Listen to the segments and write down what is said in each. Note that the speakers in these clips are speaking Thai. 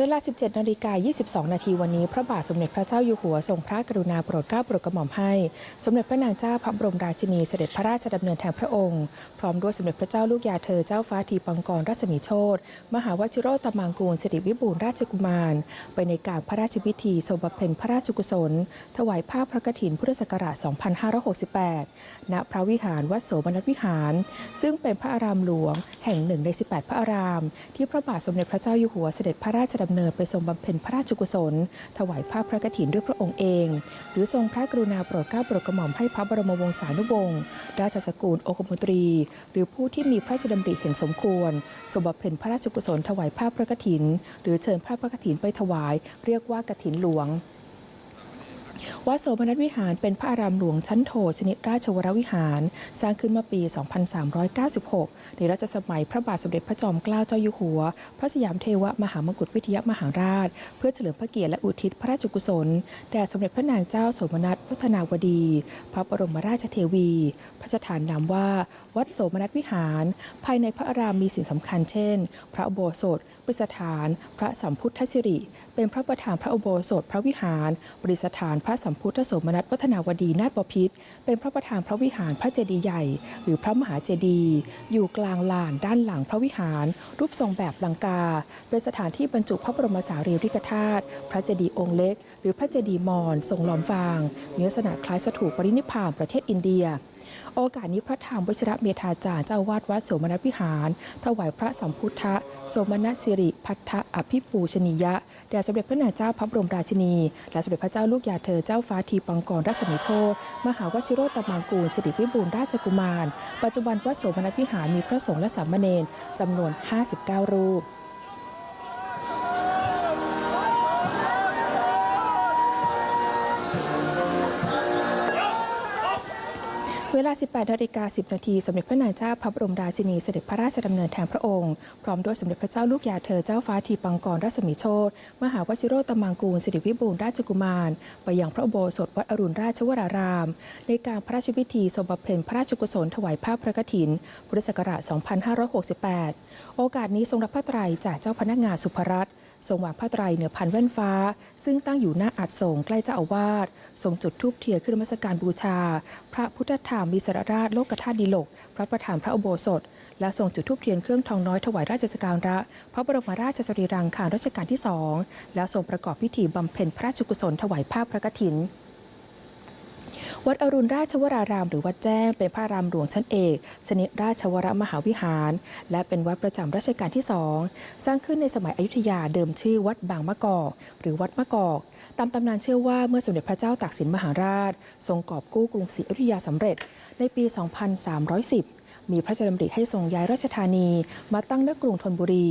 เวลา 17นาฬิกา22 นาทีวันนี้ พระบาทสมเด็จพระเจ้าอยู่หัวทรงพระกรุณาโปรดเกล้าโปรดกระหม่อมให้ สมเด็จพระนางเจ้าพระบรมราชินีเสด็จพระราชดำเนินแทนพระองค์ พร้อมด้วยสมเด็จพระเจ้าลูกยาเธอเจ้าฟ้าทีปังกรรัศมีโชตมหาวชิโรตมังกูลสิริวิบูลราชกุมาร ไปในการพระราชพิธีทรงบำเพ็ญพระราชกุศล ถวายผ้าพระกฐินพุทธศักราช 2568 ณ พระวิหารวัดโสมนัสวิหาร ซึ่งเป็นพระอารามหลวง แห่งหนึ่งใน 18 พระอาราม ที่พระบาทสมเด็จพระเจ้าอยู่หัวเสด็จพระราชดำเนินไปทรงบำเพ็ญพระราชกุศล ถวายภาพพระกฐินด้วยพระองค์เอง หรือทรงพระกรุณาโปรดเกล้าโปรดกระหม่อมให้พระบรมวงศานุวงศ์ราชสกุลโอคมนตรี หรือผู้ที่มีพระราชดำริเห็นสมควรทรงบำเพ็ญพระราชกุศลถวายภาพพระกฐิน หรือเชิญพระพระกฐินไปถวาย เรียกว่ากฐินหลวง วัดโสมนัสวิหารเป็นพระอารามหลวงชั้นโทชนิดราชวรวิหาร สร้างขึ้นเมื่อปี 2396 ในรัชสมัยพระบาทสมเด็จพระจอมเกล้าเจ้าอยู่หัว พระสยามเทวมหามกุฏวิทยามหาราช เพื่อเฉลิมพระเกียรติและอุทิศพระราชกุศล แด่สมเด็จพระนางเจ้าโสมนัสวัฒนาวดี พระบรมราชเทวี พระราชทานนามว่าวัดโสมนัสวิหาร ภายในพระอารามมีสิ่งสำคัญเช่น พระอุโบสถประดิษฐาน พระสัมพุทธสิริ เป็นพระประธานพระอุโบสถพระวิหารประดิษฐานพระสัมพุทธโสมนัสวัฒนาวดีนาถบพิษเป็นพระประธานพระวิหารพระเจดีย์ใหญ่ หรือพระมหาเจดีย์อยู่กลางลานด้านหลังพระวิหาร รูปทรงแบบลังกา เป็นสถานที่บรรจุพระบรมสารีริกธาตุพระเจดีย์องค์เล็ก หรือพระเจดีย์มอญทรงล้อมฟางเนื้อสนาคล้ายสถูปปรินิพานประเทศอินเดีย โอกาสนี้พระธรรมวชิระเมธาจารย์เจ้าวาดวัดโสมนัสวิหาร ถวายพระสัมพุทธะโสมนัสสิริพัทธะอภิปูชนียะแด่สมเด็จพระนางเจ้าพระบรมราชินี และสมเด็จพระเจ้าลูกยาเธอเจ้าฟ้าทีปังกรรัศมีโชตมหาวชิโรตมังกูลสิริวิบูลราชกุมาร ปัจจุบันวัดโสมนัสวิหารมีพระสงฆ์และสามเณรจำนวน 59 รูป เวลา 18นาฬิกา10 นาที สมเด็จพระนางเจ้าพระบรมราชินีเสด็จพระราชดำเนินแทนพระองค์ พร้อมด้วยสมเด็จพระเจ้าลูกยาเธอเจ้าฟ้าทีปังกรรัศมีโชตมหาวชิโรตมังกูลสิริวิบูลราชกุมาร ไปยังพระโบสถวัดอรุณราชวราราม ในการพระราชพิธีทรงบำเพ็ญพระราชกุศลถวายผ้าพระกฐิน พุทธศักราช 2568 โอกาสนี้ทรงรับพระไตรจากเจ้าพนักงานสุภรัตน์ ทรงวางผ้าไตรเหนือพันแว่นฟ้า ซึ่งตั้งอยู่หน้าอัฐสงใกล้เจ้าอาวาสทรงจุดธูปเทียนขึ้นมัสการบูชา พระพุทธธรรมมิสรราชโลกธาตุดีลก พระประธานพระอุโบสถ และทรงจุดธูปเทียนเครื่องทองน้อยถวายราชสการะ พระบรมราชสรีรังคารรัชกาลที่สองแล้วทรงประกอบพิธีบำเพ็ญพระราชกุศลถวายภาพพระกฐิน วัดอรุณราชวราราม หรือวัดแจ้งเป็นพระอารามหลวงชั้นเอกชนิดราชวรมหาวิหาร และเป็นวัดประจำรัชกาลที่สองสร้างขึ้นในสมัยอยุธยาเดิมชื่อวัดบางมะกอก หรือวัดมะกอกตามตำนานเชื่อว่าเมื่อสมเด็จพระเจ้าตากสินมหาราช ทรงกอบกู้กรุงศรีอยุธยาสำเร็จ ในปี 2310 มีพระราชดำริให้ทรงย้ายราชธานีมาตั้งณกรุงธนบุรี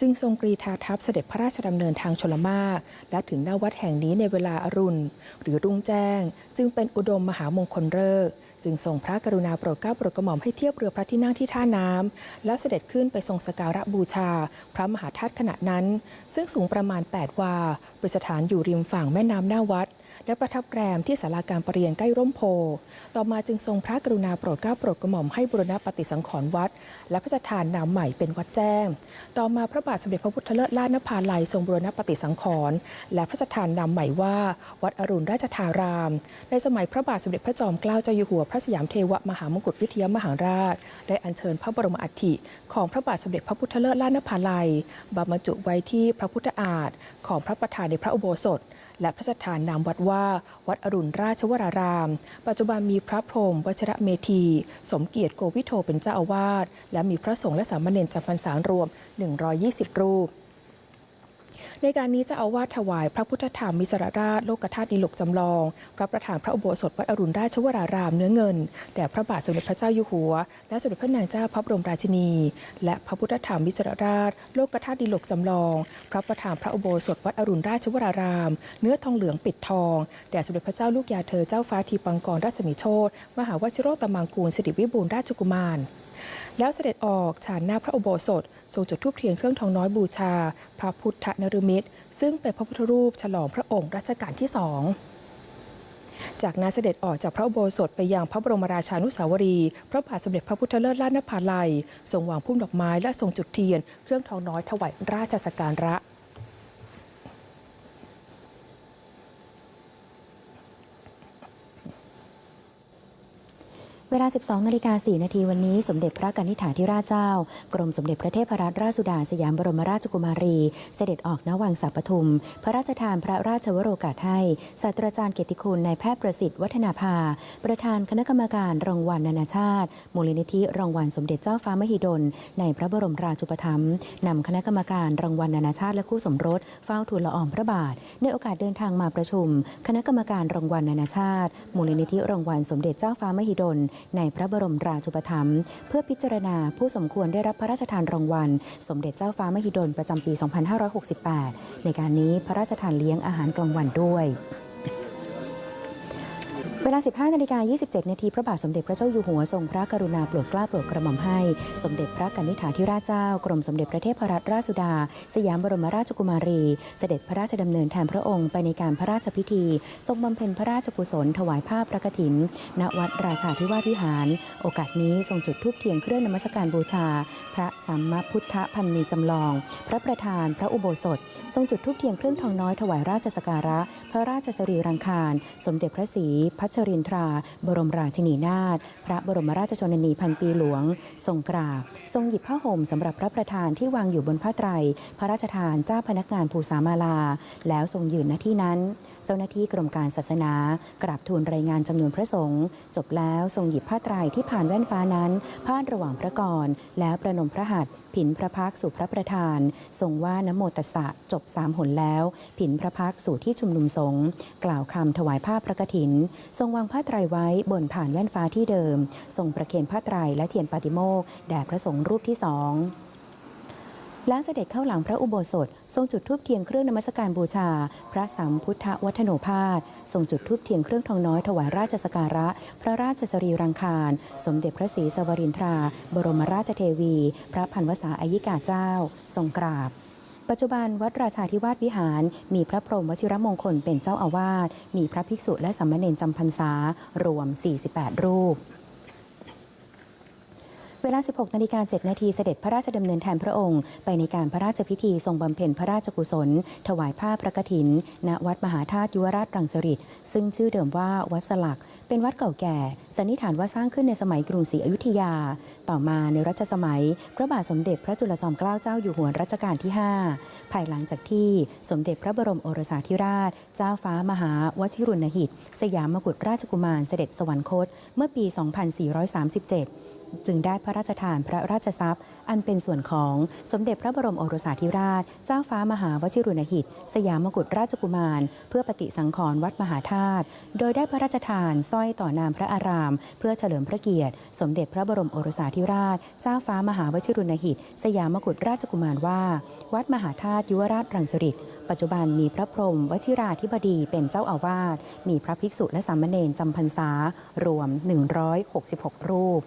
จึงทรงกรีธาทัพเสด็จพระราชดำเนินทางชลมากและถึงหน้าวัดแห่งนี้ในเวลาอารุณ หรือรุ่งแจ้ง จึงเป็นอุดมมหามงคลฤกษ์จึงทรงพระกรุณาโปรดเกล้าโปรดกระหม่อมให้เทียบเรือพระที่นั่งที่ท่าน้ำแล้วเสด็จขึ้นไปทรงสการะบูชา พระมหาธาตุขณะนั้น ซึ่งสูงประมาณ 8 วาประดิษฐานอยู่ริมฝั่งแม่น้ำหน้าวัด และประทับแรมที่ศาลาการประเรียนใกล้ร่มโพ ต่อมาจึงทรงพระกรุณาโปรดเกล้าโปรดกระหม่อมให้บูรณปฏิสังขรณ์วัด และพระราชทานนามใหม่เป็นวัดแจ้ง ต่อมาพระบาทสมเด็จพระพุทธเลิศล่านภาลัยทรงบูรณปฏิสังขรณ์และพระราชทานนามใหม่ว่า วัดอรุณราชธาราม ในสมัยพระบาทสมเด็จพระจอมเกล้าเจ้าอยู่หัวพระสยามเทวมหามงกุฎวิทยมหาราช ได้อัญเชิญพระบรมอัฐิของพระบาทสมเด็จพระพุทธเลิศล่านภาลัยบรรจุไว้ที่พระพุทธอาฏของพระประธานในพระอุโบสถ และพระราชทานนามวัดว่า วัดอรุณราชวราราม ปัจจุบันมีพระพรหมวชระเมธี สมเกียรติโกวิโทเป็นเจ้าอาวาส และมีพระสงฆ์และสามเณรจำพรรษารวม 120 รูป ในการนี้จะเอาวาสถวายพระพุทธธรรมมิสรราชโลกธาตุดิลกจำลองพระประธานพระอุโบสถวัดอรุณราชวรารามเนื้อเงินแด่พระบาทสมเด็จพระเจ้าอยู่หัว และสมเด็จพระนางเจ้าพระบรมราชินี และพระพุทธธรรมมิสรราชโลกธาตุดิลกจำลอง พระประธานพระอุโบสถวัดอรุณราชวราราม เนื้อทองเหลืองปิดทองแด่สมเด็จพระเจ้าลูกยาเธอเจ้าฟ้าทีปังกรรัศมีโชตมหาวชิโรตมังกูลสิริวิบูลราชกุมาร แล้วเสด็จออกฉานหน้าพระอุโบสถทรงจุดธูปเทียนเครื่องทองน้อยบูชา พระพุทธนรมิตร ซึ่งเป็นพระพุทธรูปฉลองพระองค์รัชกาลที่สองจากนั้นเสด็จออกจากพระอุโบสถไปยังพระบรมราชานุสาวรีย์พระบาทสมเด็จพระพุทธเลิศล้านนภาลัยทรงวางพุ่มดอกไม้และทรงจุดเทียน เครื่องทองน้อยถวายราชสการะ เวลา 12 นาฬิกา 4 นาทีวันนี้ สมเด็จพระกนิษฐาธิราชเจ้า กรมสมเด็จพระเทพรัตนราชสุดาสยามบรมราชกุมารี เสด็จออกณวังสัปทุม พระราชทานพระราชวโรกาสให้ศาสตราจารย์เกียรติคุณนายแพทย์ประสิทธิ์วัฒนาภา ประธานคณะกรรมการรางวัลนานาชาติ มูลนิธิรางวัลสมเด็จเจ้าฟ้ามหิดล ในพระบรมราชูปถัมภ์นำคณะกรรมการรางวัลนานาชาติและคู่สมรสเฝ้าทูลละอองพระบาท ในโอกาสเดินทางมาประชุม คณะกรรมการรางวัลนานาชาติ มูลนิธิรางวัลสมเด็จเจ้าฟ้ามหิดลในพระบรมราชูปถัมภ์เพื่อพิจารณาผู้สมควรได้รับพระราชทานรางวัล สมเด็จเจ้าฟ้ามหิดลประจำปี 2568 ในการนี้พระราชทานเลี้ยงอาหารกลางวันด้วย เวลา 15นาฬิกา27 นาทีพระบาทสมเด็จพระเจ้าอยู่หัวทรงพระกรุณาโปรดเกล้าโปรดกระหม่อมให้ สมเด็จพระกนิษฐาธิราชเจ้ากรมสมเด็จพระเทพรัตนราชสุดา สยามบรมราชกุมารี เสด็จพระราชดำเนินแทนพระองค์ไปในการพระราชพิธี ทรงบำเพ็ญพระราชกุศลถวายผ้าพระกฐิน ณวัดราชาธิวาสวิหาร โอกาสนี้ทรงจุดธูปเทียนเครื่องนมัสการบูชา พระสัมมาพุทธพันนีจำลอง พระประธานพระอุโบสถ ทรงจุดธูปเทียนเครื่องทองน้อยถวายราชสกการะ พระราชสรีรังคาร สมเด็จพระศรีพัชรินทรา บรมราชินีนาถพระบรมราชชนนีพันปีหลวง ทรงกราบ ทรงหยิบผ้าห่มสำหรับพระประธานที่วางอยู่บนผ้าไตร พระราชทานเจ้าพนักงานภูสามาลา แล้วทรงยืนหน้าที่นั้น เจ้าหน้าที่กรมการศาสนากราบทูลรายงานจำนวนพระสงฆ์จบแล้วทรงหยิบผ้าไตรที่ผ่านแว่นฟ้านั้นพาดระหว่างพระกรแล้วประนมพระหัตถ์ผินพระพักสู่พระประธาน ทรงว่านโมตัสสะจบสามหนแล้ว ผินพระพักสู่ที่ชุมนุมสงฆ์กล่าวคำถวายผ้าพระกฐินทรงวางผ้าไตรไว้บนผ่านแว่นฟ้าที่เดิม ทรงประเคนผ้าไตรและเทียนปาติโมกแด่พระสงฆ์รูปที่สองแล้วเสด็จเข้าหลังพระอุโบสถ ทรงจุดธูปเทียนเครื่องนมัสการบูชา พระสัมพุทธวัฒโนภาสทรงจุดธูปเทียนเครื่องทองน้อยถวายราชสกการะ พระราชสรีรังคาร สมเด็จพระศรีสวรินทรา บรมราชเทวี พระพันวษาอายิกาเจ้า ทรงกราบ ปัจจุบันวัดราชาธิวาสวิหาร มีพระพรหมวชิรมงคลเป็นเจ้าอาวาส มีพระภิกษุและสามเณรจำพรรษา รวม 48 รูป เวลา 16 นาฬิกา 7 นาทีเสด็จพระราชดำเนินแทนพระองค์ ไปในการพระราชพิธีทรงบำเพ็ญพระราชกุศล ถวายผ้าพระกฐิน ณ วัดมหาธาตุยุวราชรังสฤษดิ์ซึ่งชื่อเดิมว่าวัดสลัก เป็นวัดเก่าแก่ สันนิษฐานว่าสร้างขึ้นในสมัยกรุงศรีอยุธยา ต่อมาในรัชสมัย พระบาทสมเด็จพระจุลจอมเกล้าเจ้าอยู่หัวรัชกาลที่ 5 ภายหลังจากที่สมเด็จพระบรมโอรสาธิราช เจ้าฟ้ามหาวชิรุณหิต สยามกุฎราชกุมารเสด็จสวรรคต เมื่อปี 2437 จึงได้พระราชทานพระราชทรัพย์ อันเป็นส่วนของสมเด็จพระบรมโอรสาธิราช เจ้าฟ้ามหาวชิรุณหิต สยามกุฎราชกุมาร เพื่อปฏิสังขรณ์วัดมหาธาตุ โดยได้พระราชทานสร้อยต่อนามพระอาราม เพื่อเฉลิมพระเกียรติ สมเด็จพระบรมโอรสาธิราช เจ้าฟ้ามหาวชิรุณหิต สยามกุฎราชกุมารว่า วัดมหาธาตุยุวราชรังสฤษดิ์ปัจจุบันมีพระพรหมวชิราธิบดีเป็นเจ้าอาวาส มีพระภิกษุและสามเณรจำพรรษารวม 166 รูป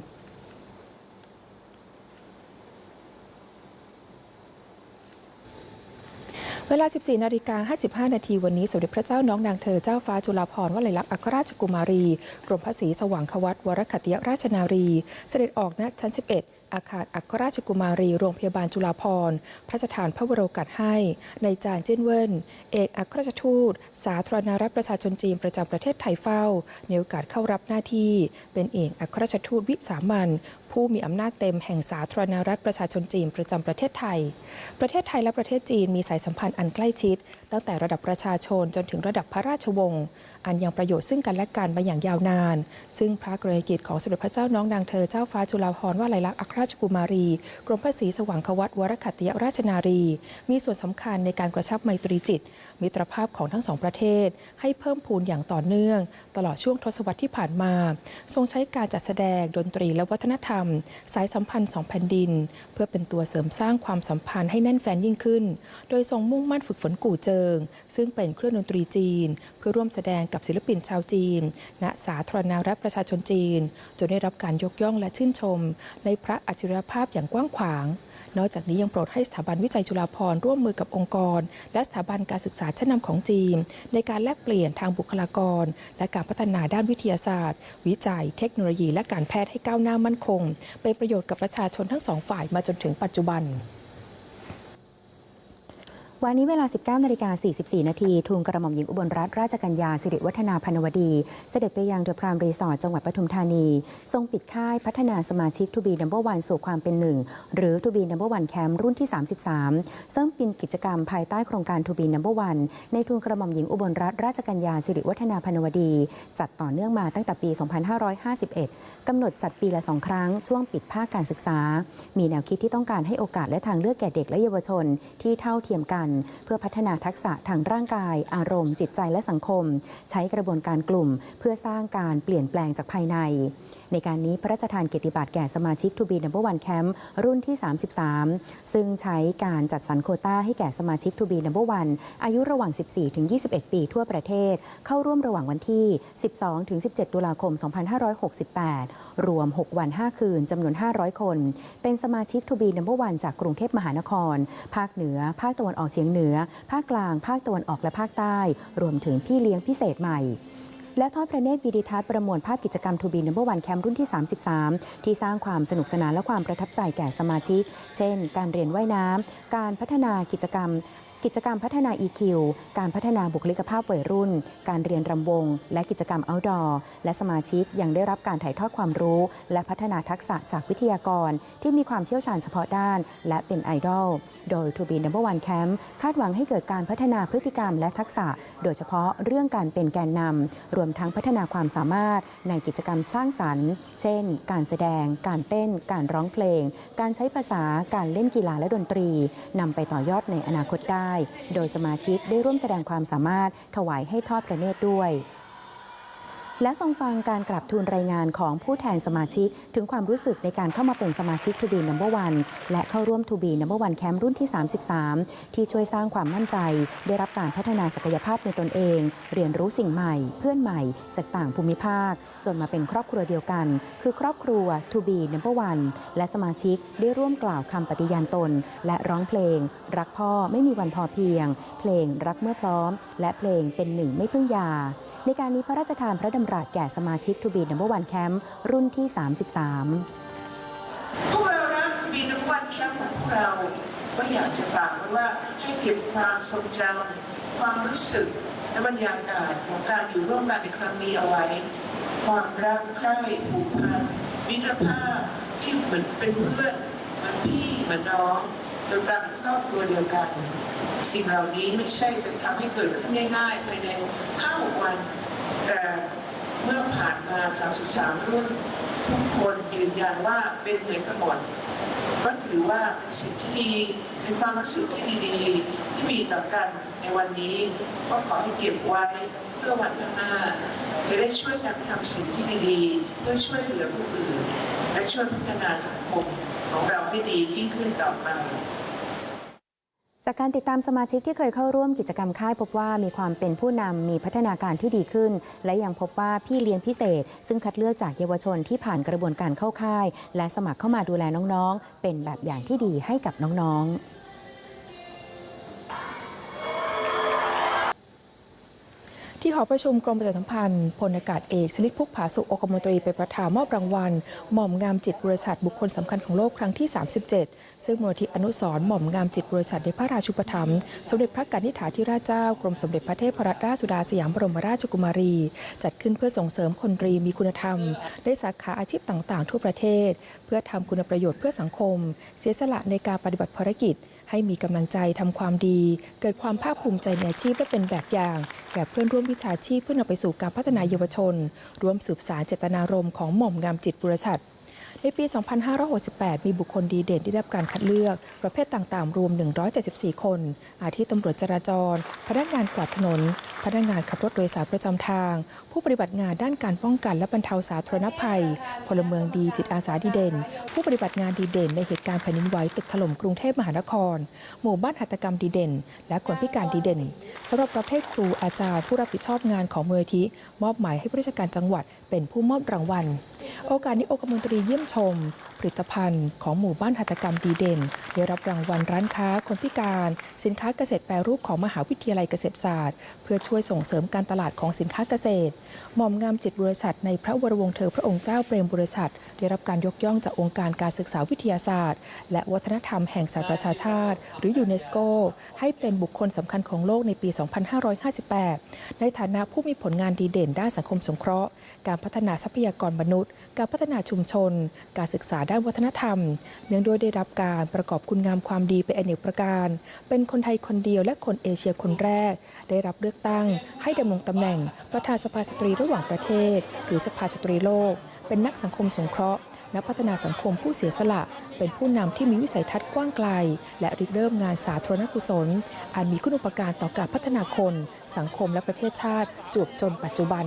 วลา 14 นาฬิกา 55 นาทีวันนี้ สมเด็จพระเจ้าน้องนางเธอเจ้าฟ้าจุฬาภรณ์วลัยลักษณ์อัครราชกุมารี กรมพระศรีสว่างควัตวรคัตยราชนารี เสด็จออกณชั้น 11 อาคารอัครราชกุมารีโรงพยาบาลจุฬาภรณ์พระราชทานพระวโรกาสให้ ในจานเจิ้นเวินเอกอัครราชทูต สาธารณรัฐประชาชนจีนประจำประเทศไทยเฝ้า ในโอกาสเข้ารับหน้าที่ เป็นเอกอัครราชทูตวิสามันผู้มีอำนาจเต็มแห่งสาธารณรัฐประชาชนจีนประจำประเทศไทย ประเทศไทยและประเทศจีนมีสายสัมพันธ์อันใกล้ชิด ตั้งแต่ระดับประชาชนจนถึงระดับพระราชวงศ์อันยังประโยชน์ซึ่งกันและกันมาอย่างยาวนาน ซึ่งพระกรณียกิจของสมเด็จพระเจ้าน้องนางเธอเจ้าฟ้าจุฬาภรณ์วลัยลักษณ์อัครราชกุมารี กรมพระศรีสว่างควัตวรคัตติยราชนารี มีส่วนสำคัญในการกระชับไมตรีจิต มิตรภาพของทั้งสองประเทศ ให้เพิ่มพูนอย่างต่อเนื่อง ตลอดช่วงทศวรรษที่ผ่านมา ทรงใช้การจัดแสดงดนตรีและวัฒนธรรม สายสัมพันธ์สองแผ่นดิน เพื่อเป็นตัวเสริมสร้างความสัมพันธ์ให้แน่นแฟนยิ่งขึ้น โดยทรงมุ่งมั่นฝึกฝนกู่เจิง ซึ่งเป็นเครื่องดนตรีจีน เพื่อร่วมแสดงกับศิลปินชาวจีนณสาธารณรัฐประชาชนจีน จนได้รับการยกย่องและชื่นชม ในพระอัจฉริยภาพอย่างกว้างขวาง นอกจากนี้ยังโปรดให้สถาบันวิจัยจุฬาภรณ์ร่วมมือกับองค์กร และสถาบันการศึกษาชั้นนำของจีน ในการแลกเปลี่ยนทางบุคลากร และการพัฒนาด้านวิทยาศาสตร์ วิจัย เทคโนโลยี และการแพทย์ให้ก้าวหน้ามั่นคง เป็นประโยชน์กับประชาชนทั้งสองฝ่ายมาจนถึงปัจจุบัน วันนี้เวลา 19นาฬิกา44 นาทีทูลกระหม่อมหญิงอุบลรัตนราชกัญญาสิริวัฒนาพนวดี เสด็จไปยังเดอะพรามรีสอร์ทจังหวัดปทุมธานี ทรงปิดค่ายพัฒนาสมาชิกทูบีนัมเบอร์วันสู่ความเป็นหนึ่ง หรือทูบีนัมเบอร์วันแคมป์รุ่นที่ 33 ซึ่งเป็นกิจกรรมภายใต้โครงการทูบีนัมเบอร์วันในทูลกระหม่อมหญิงอุบลรัตนราชกัญญาสิริวัฒนาพนวดี จัดต่อเนื่องมาตั้งแต่ปี 2551 กำหนดจัดปีละสองครั้งช่วงปิดภาคการศึกษา มีแนวคิดที่ต้องการให้โอกาสและทางเลือกแก่เด็กและเยาวชนที่เท่าเทียมกันเพื่อพัฒนาทักษะทางร่างกาย อารมณ์ จิตใจและสังคม ใช้กระบวนการกลุ่ม เพื่อสร้างการเปลี่ยนแปลงจากภายใน ในการนี้พระราชทานเกียรติบัตรแก่สมาชิกทูบีนัมเบอร์วันแคมป์รุ่นที่ 33 ซึ่งใช้การจัดสรรโคต้าให้แก่สมาชิกทูบีนัมเบอร์วันอายุระหว่าง 14-21 ปีทั่วประเทศ เข้าร่วมระหว่างวันที่ 12-17 ตุลาคม 2568 รวม 6 วัน 5 คืนจำนวน 500 คน เป็นสมาชิกทูบีนัมเบอร์วันจากกรุงเทพมหานคร ภาคเหนือ ภาคตะวันออกเฉียงเหนือ ภาคกลาง ภาคตะวันออกและภาคใต้ รวมถึงพี่เลี้ยงพิเศษใหม่ และทอดพระเนตรวีดิทัศน์ประมวลภาพกิจกรรมทูบีนัมเบอร์วันแคมป์รุ่นที่ 33 ที่สร้างความสนุกสนานและความประทับใจแก่สมาชิก เช่น การเรียนว่ายน้ำ การพัฒนากิจกรรม กิจกรรมพัฒนา EQ การพัฒนาบุคลิกภาพวัยรุ่น การเรียนรำวง และกิจกรรม outdoor และสมาชิกยังได้รับการถ่ายทอดความรู้ และพัฒนาทักษะจากวิทยากร ที่มีความเชี่ยวชาญเฉพาะด้าน และเป็นไอดอล โดย To be number one camp คาดหวังให้เกิดการพัฒนาพฤติกรรมและทักษะ โดยเฉพาะเรื่องการเป็นแกนนำรวมทั้งพัฒนาความสามารถในกิจกรรมสร้างสรรค์ เช่น การแสดง การเต้น การร้องเพลง การใช้ภาษา การเล่นกีฬาและดนตรีนำไปต่อยอดในอนาคตได้โดยสมาชิกได้ร่วมแสดงความสามารถถวายให้ทอดพระเนตรด้วย และทรงฟังการกลับทูลรายงานของผู้แทนสมาชิก ถึงความรู้สึกในการเข้ามาเป็นสมาชิกทูบีนัมเบอร์วันและเข้าร่วมทูบีนัมเบอร์วันแคมป์รุ่นที่ 33 ที่ช่วยสร้างความมั่นใจ ได้รับการพัฒนาศักยภาพในตนเอง เรียนรู้สิ่งใหม่ เพื่อนใหม่ จากต่างภูมิภาค จนมาเป็นครอบครัวเดียวกัน คือครอบครัวทูบีนัมเบอร์วันและสมาชิกได้ร่วมกล่าวคำปฏิญาณตน และร้องเพลง รักพ่อไม่มีวันพอเพียง เพลงรักเมื่อพร้อม และเพลงเป็นหนึ่งไม่พึ่งยา ในการนี้พระราชทานพระดำรัสแก่สมาชิกทูบีนัมเบอร์วันแคมป์รุ่นที่ 33 พวกเรานะมีน้ำวันแคมป์ของพวกเรา ก็อยากจะฝากไว้ว่าให้เก็บความทรงจำความรู้สึกและบรรยากาศของการอยู่ร่วมกันในครั้งนี้เอาไว้ ความรักใคร่ผูกพันมิตรภาพที่เหมือนเป็นเพื่อนเหมือนพี่เหมือนน้องจนรักครอบครัวเดียวกัน สิ่งเหล่านี้ไม่ใช่จะทำให้เกิดขึ้นง่ายๆภายใน5วันแต่ เมื่อผ่านมา 33 รุ่น ทุกคนยืนยันว่าเป็นเหมือนกันหมดก็ถือว่าเป็นสิ่งที่ดีเป็นความรู้สึกที่ดีๆ ที่มีต่อกันในวันนี้ก็ขอให้เก็บไว้เพื่อวันข้างหน้า จะได้ช่วยกันทำสิ่งที่ดีๆ เพื่อช่วยเหลือผู้อื่น และช่วยพัฒนาสังคมของเราให้ดียิ่งขึ้นต่อไป จากการติดตามสมาชิกที่เคยเข้าร่วมกิจกรรมค่ายพบว่ามีความเป็นผู้นำมีพัฒนาการที่ดีขึ้น และยังพบว่าพี่เลี้ยงพิเศษ ซึ่งคัดเลือกจากเยาวชนที่ผ่านกระบวนการเข้าค่าย และสมัครเข้ามาดูแลน้องๆ เป็นแบบอย่างที่ดีให้กับน้องๆ ที่หอประชุมกรมประชาสัมพันธ์พลอากาศเอกชลิตพุกผาสุขอคมนตรีเป็นประธานมอบรางวัล หม่อมงามจิตบริษัทบุคคลสำคัญของโลกครั้งที่ 37 ซึ่งมูลนิธิอนุสร์หม่อมงามจิตบริษัทในพระราชูปถัมภ์สมเด็จพระกนิษฐาธิราชเจ้ากรมสมเด็จพระเทพรัตนราชสุดาสยามบรมราชกุมารี จัดขึ้นเพื่อส่งเสริมคนรีมีคุณธรรม ได้สาขาอาชีพต่างๆ ทั่วประเทศ เพื่อทำคุณประโยชน์เพื่อสังคม เสียสละในการปฏิบัติภารกิจ ให้มีกำลังใจทำความดี เกิดความภาคภูมิใจในอาชีพและเป็นแบบอย่าง แก่เพื่อนร่วมวิชาชีพเพื่อนำไปสู่การพัฒนาเยาวชน ร่วมสืบสารเจตนารมณ์ของหม่อมงามจิตบุรชัด ในปี 2568 มีบุคคลดีเด่นที่ได้รับการคัดเลือกประเภทต่างๆ รวม 174 คน อาทิตำรวจจราจร พนักงานกวาดถนน พนักงานขับรถโดยสารประจำทาง ผู้ปฏิบัติงานด้านการป้องกันและบรรเทาสาธารณภัย พลเมืองดีจิตอาสาดีเด่น ผู้ปฏิบัติงานดีเด่น ในเหตุการณ์แผ่นดินไหวตึกถล่มกรุงเทพมหานคร หมู่บ้านหัตถกรรมดีเด่น และคนพิการดีเด่นสำหรับประเภทครูอาจารย์ ผู้รับผิดชอบงานของมูลนิธิมอบหมายให้ผู้ราชการจังหวัด เป็นผู้มอบรางวัล โอกาสนี้องคมนตรีเยี่ยมชม ผลิตภัณฑ์ของหมู่บ้านหัตถกรรมดีเด่น ได้รับรางวัลร้านค้าคนพิการ สินค้าเกษตรแปรรูปของมหาวิทยาลัยเกษตรศาสตร์ เพื่อช่วยส่งเสริมการตลาดของสินค้าเกษตร หม่อมงามจิตบริษัทในพระวรวงศ์เธอพระองค์เจ้าเปรมบริษัท ได้รับการยกย่องจากองค์การการศึกษาวิทยาศาสตร์ และวัฒนธรรมแห่งสหประชาชาติ หรือยูเนสโก ให้เป็นบุคคลสำคัญของโลกในปี 2558 ในฐานะผู้มีผลงานดีเด่นด้านสังคมสงเคราะห์ การพัฒนาทรัพยากรมนุษย์ การพัฒนาชุมชนการศึกษาด้านวัฒนธรรม เนื่องด้วยได้รับการประกอบคุณงามความดีเป็นอเนกประการ เป็นคนไทยคนเดียวและคนเอเชียคนแรก ได้รับเลือกตั้ง ให้ดำรงตำแหน่ง ประธานสภาสตรีระหว่างประเทศ หรือสภาสตรีโลก เป็นนักสังคมสงเคราะห์นักพัฒนาสังคมผู้เสียสละ เป็นผู้นำที่มีวิสัยทัศน์กว้างไกล และริเริ่มงานสาธารณกุศล อันมีคุณอุปการต่อการพัฒนาคน สังคมและประเทศชาติจวบจนปัจจุบัน